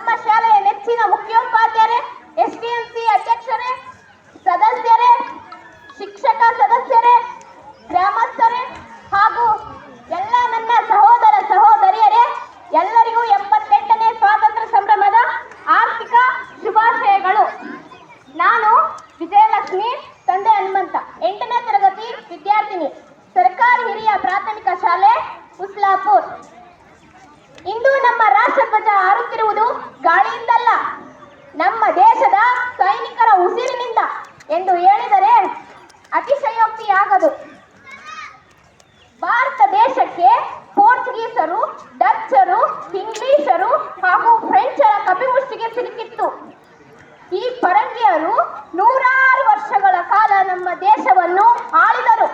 ನಮ್ಮ ಶಾಲೆಯ ನೆಚ್ಚಿನ ಮುಖ್ಯೋಪಾಧ್ಯಾಯರೇ, ಎಸ್ ಡಿ ಎಂ ಸಿ ಅಧ್ಯಕ್ಷರೇ, ಸದಸ್ಯರೇ, ಶಿಕ್ಷಕ ಸದಸ್ಯರೇ, ಗ್ರಾಮಸ್ಥರೇ ಹಾಗೂ ಎಲ್ಲ ನನ್ನ ಸಹೋದರ ಸಹೋದರಿಯರೇ, ಎಲ್ಲರಿಗೂ ಎಪ್ಪತ್ತೆಂಟನೇ ಸ್ವಾತಂತ್ರ್ಯ ಸಂಭ್ರಮದ ಆರ್ಥಿಕ ಶುಭಾಶಯಗಳು. ನಾನು ವಿಜಯಲಕ್ಷ್ಮಿ, ತಂದೆ ಹನುಮಂತ. ಎಂಟನೇ ತರಗತಿ ವಿದ್ಯಾರ್ಥಿನಿ. ಸರ್ಕಾರಿ ಹಿರಿಯ ಪ್ರಾಥಮಿಕ ಶಾಲೆ ಉಸ್ಲಾಪುರ್. ಇಂದು ನಮ್ಮ ರಾಷ್ಟ್ರ ಎಂದು ಹೇಳಿದರೆ ಅತಿಶಯೋಕ್ತಿಯಾಗದು. ಭಾರತ ದೇಶಕ್ಕೆ ಪೋರ್ಚುಗೀಸರು, ಡಚ್ಚರು, ಇಂಗ್ಲಿಷರು ಹಾಗೂ ಫ್ರೆಂಚರ ಕಪಿಮುಷ್ಟಿಗೆ ಸಿಲುಕಿತ್ತು. ಈ ಪರಂಗಿಯರು ನೂರಾರು ವರ್ಷಗಳ ಕಾಲ ನಮ್ಮ ದೇಶವನ್ನು ಆಳಿದರು.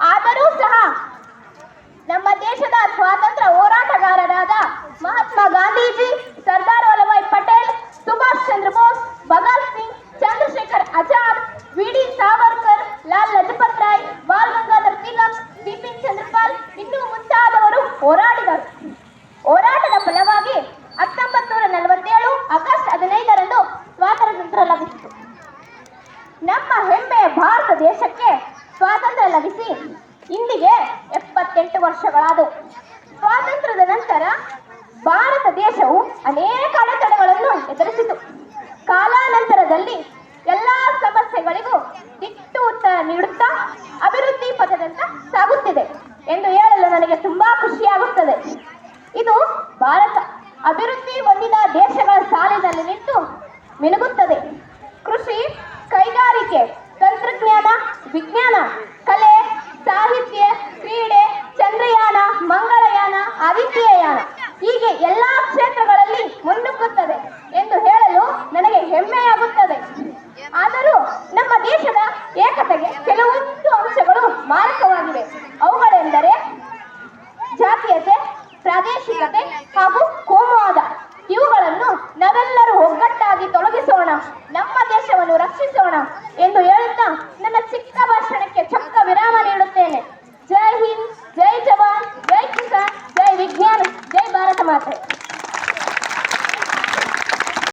ಆದರೂ ಸಹ ನಮ್ಮ ದೇಶದ ಸ್ವಾತಂತ್ರ್ಯ ಹೋರಾಟಗಾರರಾದ ಮಹಾತ್ಮ ಗಾಂಧೀಜಿ ಫಲವಾಗಿ ಹತ್ತೊಂಬತ್ತು ನೂರ ನಲವತ್ತೇಳು ಆಗಸ್ಟ್ ಹದಿನೈದರಂದು ಸ್ವಾತಂತ್ರ್ಯ ಲಭಿಸಿತು. ನಮ್ಮ ಹೆಮ್ಮೆಯ ಭಾರತ ದೇಶಕ್ಕೆ ಸ್ವಾತಂತ್ರ್ಯ ಲಭಿಸಿ ಇಂದಿಗೆ ಎಪ್ಪತ್ತೆಂಟು ವರ್ಷಗಳಾದವು. ಸ್ವಾತಂತ್ರ್ಯದ ನಂತರ ಭಾರತ ದೇಶವು ಅನೇಕ ಅಡೆತಡೆಗಳನ್ನು ಎದುರಿಸಿತು. ಕಾಲಾನಂತರದಲ್ಲಿ ಎಲ್ಲ ಸಮಸ್ಯೆಗಳಿಗೂ ದಿಟ್ಟು ಉತ್ತರ ನೀಡುತ್ತಾ ಮಿನುಗುತ್ತದೆ. ಕೃಷಿ, ಕೈಗಾರಿಕೆ, ತಂತ್ರಜ್ಞಾನ, ವಿಜ್ಞಾನ, ಕಲೆ, ಸಾಹಿತ್ಯ, ಕ್ರೀಡೆ, ಚಂದ್ರಯಾನ, ಮಂಗಳಯಾನ, ಆದಿತ್ಯಯಾನ ಹೀಗೆ ಎಲ್ಲಾ ಕ್ಷೇತ್ರಗಳಲ್ಲಿ ಮುನ್ನುಗ್ಗುತ್ತದೆ ಎಂದು ಹೇಳಲು ನನಗೆ ಹೆಮ್ಮೆಯಾಗುತ್ತದೆ. ಆದರೂ ನಮ್ಮ ದೇಶದ ಏಕತೆಗೆ ಕೆಲವೊಂದು ಅಂಶಗಳು ಮಾರಕವಾಗಿವೆ. ಅವುಗಳೆಂದರೆ ಜಾತೀಯತೆ, ಪ್ರಾದೇಶಿಕತೆ ಹಾಗೂ ಕೋಮುವಾದ ಇವುಗಳನ್ನು ನಾವೆಲ್ಲರೂ ಒಗ್ಗಟ್ಟಾಗಿ мати.